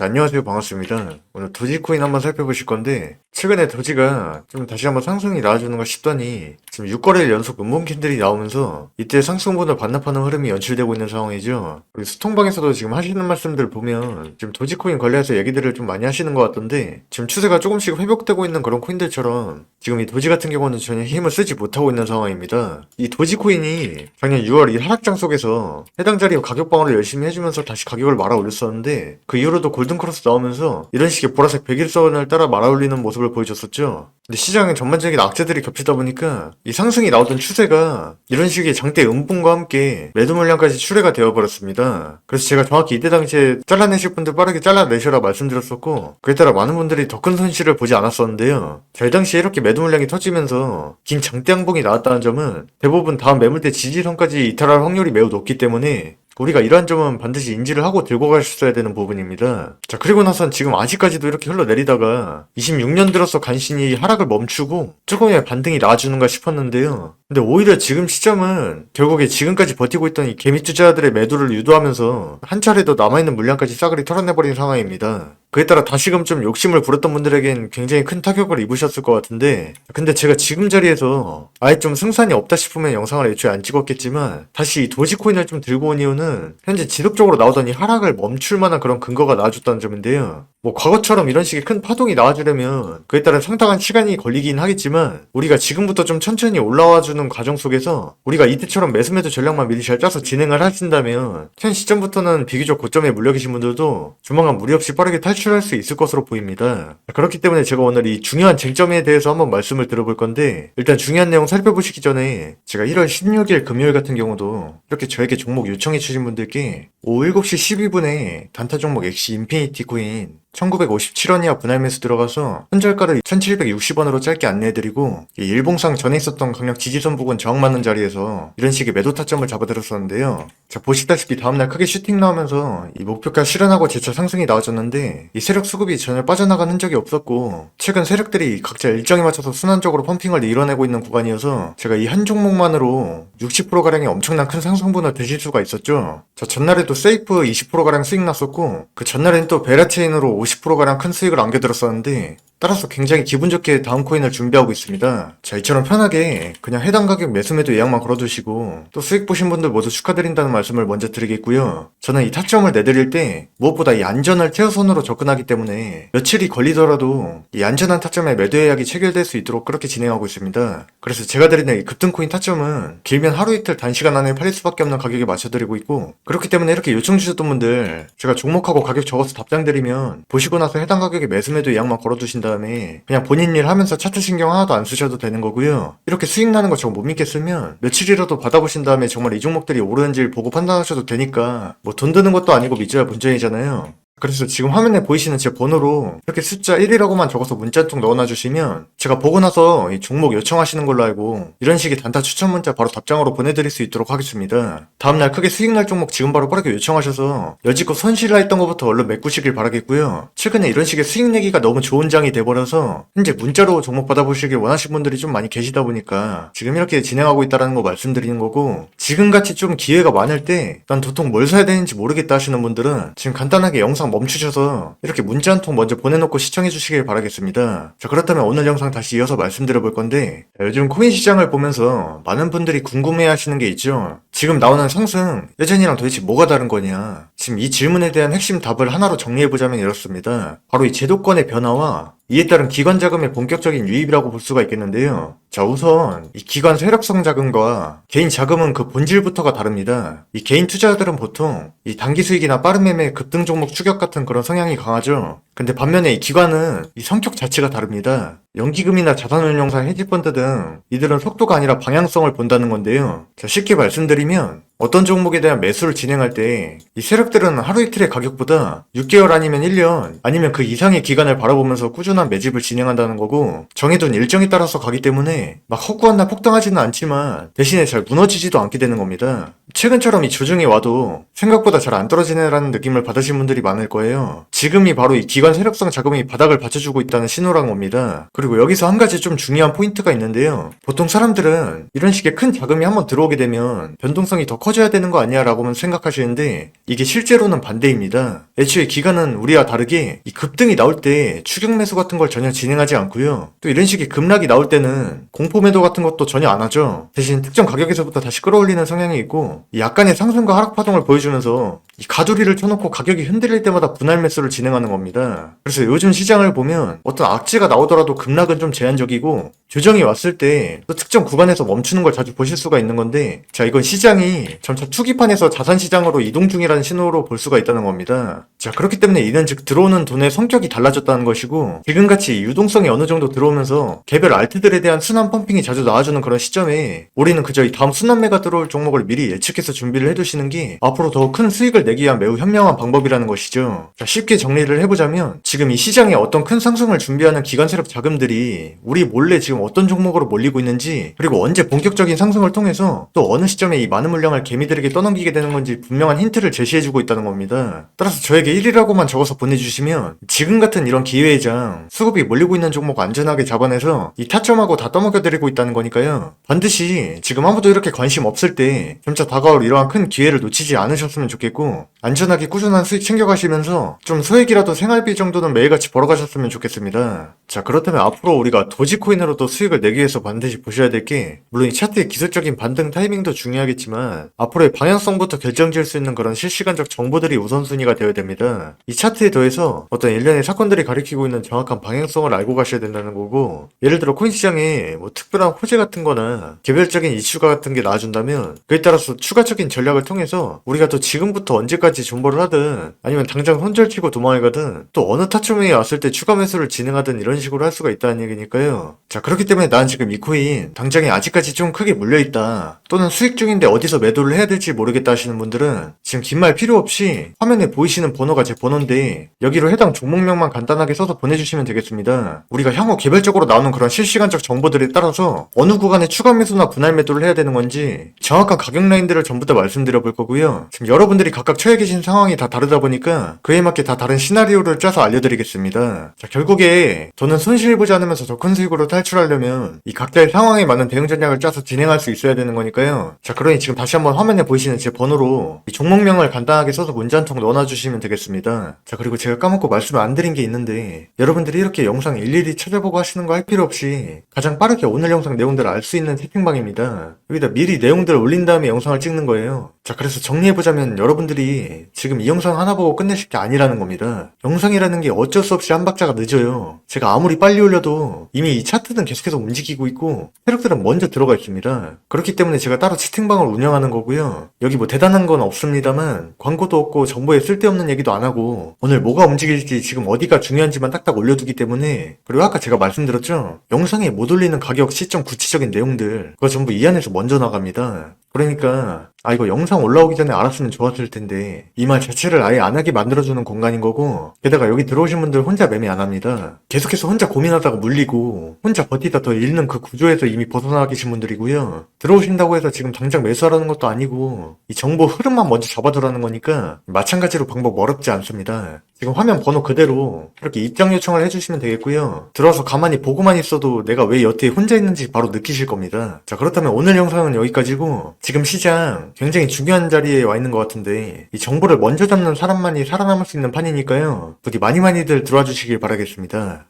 자, 안녕하세요. 반갑습니다. 오늘 도지코인 한번 살펴보실 건데, 최근에 도지가 좀 다시 한번 상승이 나와주는가 싶더니, 지금 6거래일 연속 음봉 캔들이 나오면서, 이때 상승분을 반납하는 흐름이 연출되고 있는 상황이죠. 우리 수통방에서도 지금 하시는 말씀들 보면, 지금 도지코인 관련해서 얘기들을 좀 많이 하시는 것 같던데, 지금 추세가 조금씩 회복되고 있는 그런 코인들처럼, 지금 이 도지 같은 경우는 전혀 힘을 쓰지 못하고 있는 상황입니다. 이 도지코인이 작년 6월 이 하락장 속에서 해당 자리 가격 방어를 열심히 해주면서 다시 가격을 말아 올렸었는데, 그 이후로도 골든크로스 나오면서 이런 식의 보라색 백일선을 따라 말아 올리는 모습을 보여줬었죠. 근데 시장에 전반적인 악재들이 겹치다 보니까 이 상승이 나오던 추세가 이런 식의 장대 음봉과 함께 매도 물량까지 출회가 되어버렸습니다. 그래서 제가 정확히 이때 당시에 잘라내실 분들 빠르게 잘라내셔라 말씀드렸었고 그에 따라 많은 분들이 더 큰 손실을 보지 않았었는데요. 자, 이 당시에 이렇게 매도 물량이 터지면서 긴 장대 항봉이 나왔다는 점은 대부분 다음 매물대 지지선까지 이탈할 확률이 매우 높기 때문에 우리가 이러한 점은 반드시 인지를 하고 들고 가셨어야 되는 부분입니다. 자, 그리고 나선 지금 아직까지도 이렇게 흘러내리다가 26년 들어서 간신히 하락을 멈추고 조금의 반등이 나와주는가 싶었는데요. 근데 오히려 지금 시점은 결국에 지금까지 버티고 있던 이 개미 투자자들의 매도를 유도하면서 한 차례 더 남아있는 물량까지 싸그리 털어내버린 상황입니다. 그에 따라 다시금 좀 욕심을 부렸던 분들에겐 굉장히 큰 타격을 입으셨을 것 같은데 근데 제가 지금 자리에서 아예 좀 승산이 없다 싶으면 영상을 애초에 안 찍었겠지만 다시 이 도지코인을 좀 들고 온 이유는 현재 지속적으로 나오던 이 하락을 멈출 만한 그런 근거가 나와줬다는 점인데요. 뭐 과거처럼 이런 식의 큰 파동이 나와주려면 그에 따른 상당한 시간이 걸리긴 하겠지만 우리가 지금부터 좀 천천히 올라와주는 과정 속에서 우리가 이때처럼 매수매도 전략만 미리 잘 짜서 진행을 하신다면 현 시점부터는 비교적 고점에 물려 계신 분들도 조만간 무리 없이 빠르게 탈출할 수 있을 것으로 보입니다. 그렇기 때문에 제가 오늘 이 중요한 쟁점에 대해서 한번 말씀을 드려볼 건데 일단 중요한 내용 살펴보시기 전에 제가 1월 16일 금요일 같은 경우도 이렇게 저에게 종목 요청해 주신 분들께 오후 7시 12분에 단타 종목 엑시 인피니티 코인 1957원 이하 분할 매수 들어가서 현절가를 1760원으로 짧게 안내해드리고 이 일봉상 전에 있었던 강력 지지선 부근 저항 맞는 자리에서 이런 식의 매도 타점을 잡아들었었는데요. 자 보시다시피 다음날 크게 슈팅 나오면서 이 목표가 실현하고 재차 상승이 나와줬는데 이 세력 수급이 전혀 빠져나간 흔적이 없었고 최근 세력들이 각자 일정에 맞춰서 순환적으로 펌핑을 이뤄내고 있는 구간이어서 제가 이 한 종목만으로 60%가량의 엄청난 큰 상승분을 드실 수가 있었죠. 자 전날에도 세이프 20%가량 수익 났었고 그 전날엔 또 베라체인으로 50%가량 큰 수익을 안겨들었었는데 따라서 굉장히 기분 좋게 다음 코인을 준비하고 있습니다. 자, 이처럼 편하게 그냥 해당 가격 매수매도 예약만 걸어두시고 또 수익 보신 분들 모두 축하드린다는 말씀을 먼저 드리겠고요. 저는 이 타점을 내드릴 때 무엇보다 이 안전을 최우선으로 접근하기 때문에 며칠이 걸리더라도 이 안전한 타점에 매도 예약이 체결될 수 있도록 그렇게 진행하고 있습니다. 그래서 제가 드리는 이 급등 코인 타점은 길면 하루 이틀 단시간 안에 팔릴 수밖에 없는 가격에 맞춰드리고 있고 그렇기 때문에 이렇게 요청 주셨던 분들 제가 종목하고 가격 적어서 답장 드리면 보시고 나서 해당 가격에 매수매도 예약만 걸어두신다 다음에 그냥 본인 일 하면서 차트 신경 하나도 안 쓰셔도 되는 거고요. 이렇게 수익 나는 거 저거 못 믿겠으면 며칠이라도 받아보신 다음에 정말 이 종목들이 오르는지를 보고 판단하셔도 되니까 뭐 돈 드는 것도 아니고 믿어야 본전이잖아요. 그래서 지금 화면에 보이시는 제 번호로 이렇게 숫자 1이라고만 적어서 문자 통 넣어놔 주시면 제가 보고 나서 이 종목 요청하시는 걸로 알고 이런 식의 단타 추천 문자 바로 답장으로 보내드릴 수 있도록 하겠습니다. 다음날 크게 수익 날 종목 지금 바로 빠르게 요청하셔서 여지껏 손실을 했던 것부터 얼른 메꾸시길 바라겠고요. 최근에 이런 식의 수익 내기가 너무 좋은 장이 돼버려서 현재 문자로 종목 받아보시길 원하시는 분들이 좀 많이 계시다 보니까 지금 이렇게 진행하고 있다는 거 말씀드리는 거고 지금같이 좀 기회가 많을 때 난 도통 뭘 사야 되는지 모르겠다 하시는 분들은 지금 간단하게 영상 멈추셔서 이렇게 문자 한 통 먼저 보내놓고 시청해 주시길 바라겠습니다. 자 그렇다면 오늘 영상 다시 이어서 말씀드려 볼 건데 자, 요즘 코인 시장을 보면서 많은 분들이 궁금해 하시는 게 있죠. 지금 나오는 상승 예전이랑 도대체 뭐가 다른 거냐 지금 이 질문에 대한 핵심 답을 하나로 정리해 보자면 이렇습니다. 바로 이 제도권의 변화와 이에 따른 기관 자금의 본격적인 유입이라고 볼 수가 있겠는데요. 자, 우선 이 기관 세력성 자금과 개인 자금은 그 본질부터가 다릅니다. 이 개인 투자자들은 보통 이 단기 수익이나 빠른 매매, 급등 종목 추격 같은 그런 성향이 강하죠. 근데 반면에 이 기관은 이 성격 자체가 다릅니다. 연기금이나 자산운용사 헤지펀드 등 이들은 속도가 아니라 방향성을 본다는 건데요. 자, 쉽게 말씀드리면 어떤 종목에 대한 매수를 진행할 때 이 세력들은 하루 이틀의 가격보다 6개월 아니면 1년 아니면 그 이상의 기간을 바라보면서 꾸준한 매집을 진행한다는 거고 정해둔 일정에 따라서 가기 때문에 막 헛구한 날 폭등하지는 않지만 대신에 잘 무너지지도 않게 되는 겁니다. 최근처럼 이 조정이 와도 생각보다 잘 안 떨어지네라는 느낌을 받으신 분들이 많을 거예요. 지금이 바로 이 기관 세력성 자금이 바닥을 받쳐주고 있다는 신호란 겁니다. 그리고 여기서 한 가지 좀 중요한 포인트가 있는데요. 보통 사람들은 이런 식의 큰 자금이 한번 들어오게 되면 변동성이 더 커져야 되는 거 아니야 라고만 생각하시는데 이게 실제로는 반대입니다. 애초에 기관은 우리와 다르게 이 급등이 나올 때 추격 매수 같은 걸 전혀 진행하지 않고요. 또 이런 식의 급락이 나올 때는 공포 매도 같은 것도 전혀 안 하죠. 대신 특정 가격에서부터 다시 끌어올리는 성향이 있고 이 약간의 상승과 하락 파동을 보여주면서 이 가두리를 쳐놓고 가격이 흔들릴 때마다 분할 매수를 진행하는 겁니다. 그래서 요즘 시장을 보면 어떤 악재가 나오더라도 급락은 좀 제한적이고 조정이 왔을 때 또 특정 구간에서 멈추는 걸 자주 보실 수가 있는 건데 자 이건 시장이 점차 투기판에서 자산 시장으로 이동 중이라는 신호로 볼 수가 있다는 겁니다. 자 그렇기 때문에 이는 즉 들어오는 돈의 성격이 달라졌다는 것이고 지금같이 유동성이 어느 정도 들어오면서 개별 알트들에 대한 순환 펌핑이 자주 나와주는 그런 시점에 우리는 그저 이 다음 순환매가 들어올 종목을 미리 예측해서 준비를 해두시는 게 앞으로 더 큰 수익을 내기 위한 매우 현명한 방법이라는 것이죠. 자, 쉽게 정리를 해보자면 지금 이 시장에 어떤 큰 상승을 준비하는 기관 세력 자금들이 우리 몰래 지금 어떤 종목으로 몰리고 있는지 그리고 언제 본격적인 상승을 통해서 또 어느 시점에 이 많은 물량을 개미들에게 떠넘기게 되는 건지 분명한 힌트를 제시해주고 있다는 겁니다. 따라서 저에게 1위라고만 적어서 보내주시면 지금 같은 이런 기회의장 수급이 몰리고 있는 종목 안전하게 잡아내서 이 타점하고 다 떠먹여드리고 있다는 거니까요. 반드시 지금 아무도 이렇게 관심 없을 때 점차 다가올 이러한 큰 기회를 놓치지 않으셨으면 좋겠고 안전하게 꾸준한 수익 챙겨가시면서 좀 소액이라도 생활비 정도는 매일같이 벌어가셨으면 좋겠습니다. 자 그렇다면 앞으로 우리가 도지코인으로도 수익을 내기 위해서 반드시 보셔야 될 게 물론 이 차트의 기술적인 반등 타이밍도 중요하겠지만 앞으로의 방향성부터 결정지을 수 있는 그런 실시간적 정보들이 우선순위가 되어야 됩니다. 이 차트에 더해서 어떤 일련의 사건들이 가리키고 있는 정확한 방향성을 알고 가셔야 된다는 거고 예를 들어 코인 시장에 뭐 특별한 호재 같은 거나 개별적인 이슈가 같은 게 나와준다면 그에 따라서 추가적인 전략을 통해서 우리가 또 지금부터 언제까지 존버를 하든 아니면 당장 손절치고 도망을 가든 또 어느 타점에 왔을 때 추가 매수를 진행하든 이런 식으로 할 수가 있다는 얘기니까요. 자 그렇기 때문에 난 지금 이 코인 당장에 아직까지 좀 크게 물려있다 또는 수익 중인데 어디서 매도를 해야 될지 모르겠다 하시는 분들은 지금 긴 말 필요 없이 화면에 보이시는 번호 가 제 번호인데 여기로 해당 종목명만 간단하게 써서 보내주시면 되겠습니다. 우리가 향후 개별적으로 나오는 그런 실시간적 정보들에 따라서 어느 구간에 추가 매수나 분할 매도를 해야 되는 건지 정확한 가격 라인들을 전부 다 말씀드려 볼 거고요. 지금 여러분들이 각각 처해 계신 상황이 다 다르다 보니까 그에 맞게 다 다른 시나리오를 짜서 알려드리겠습니다. 자, 결국에 저는 손실 보지 않으면서 더 큰 수익으로 탈출하려면 이 각자의 상황에 맞는 대응 전략을 짜서 진행할 수 있어야 되는 거니까요. 자, 그러니 지금 다시 한번 화면에 보이시는 제 번호로 이 종목명을 간단하게 써서 문제 한통 넣어놔주시면 되겠습니다. 자, 그리고 제가 까먹고 말씀을 안 드린 게 있는데 여러분들이 이렇게 영상 일일이 찾아보고 하시는 거 할 필요 없이 가장 빠르게 오늘 영상 내용들을 알 수 있는 채팅방입니다. 여기다 미리 내용들을 올린 다음에 영상을 찍는 거예요. 자, 그래서 정리해보자면 여러분들이 지금 이 영상 하나 보고 끝내실 게 아니라는 겁니다. 영상이라는 게 어쩔 수 없이 한 박자가 늦어요. 제가 아무리 빨리 올려도 이미 이 차트는 계속해서 움직이고 있고 세력들은 먼저 들어가 있습니다. 그렇기 때문에 제가 따로 채팅방을 운영하는 거고요. 여기 뭐 대단한 건 없습니다만 광고도 없고 정보에 쓸데없는 얘기도 안 하고 오늘 뭐가 움직일지 지금 어디가 중요한지만 딱딱 올려두기 때문에 그리고 아까 제가 말씀드렸죠. 영상에 못 올리는 가격, 시점, 구체적인 내용들 그거 전부 이 안에서 먼저 나갑니다. 그러니까 아 이거 영상 올라오기 전에 알았으면 좋았을 텐데 이 말 자체를 아예 안 하게 만들어주는 공간인 거고 게다가 여기 들어오신 분들 혼자 매매 안 합니다. 계속해서 혼자 고민하다가 물리고 혼자 버티다 더 잃는 그 구조에서 이미 벗어나 계신 분들이고요. 들어오신다고 해서 지금 당장 매수하라는 것도 아니고 이 정보 흐름만 먼저 잡아두라는 거니까 마찬가지로 방법 어렵지 않습니다. 지금 화면 번호 그대로 이렇게 입장 요청을 해주시면 되겠고요. 들어와서 가만히 보고만 있어도 내가 왜 여태에 혼자 있는지 바로 느끼실 겁니다. 자 그렇다면 오늘 영상은 여기까지고 지금 시장 굉장히 중요한 자리에 와 있는 것 같은데 이 정보를 먼저 잡는 사람만이 살아남을 수 있는 판이니까요. 부디 많이 많이들 들어와 주시길 바라겠습니다.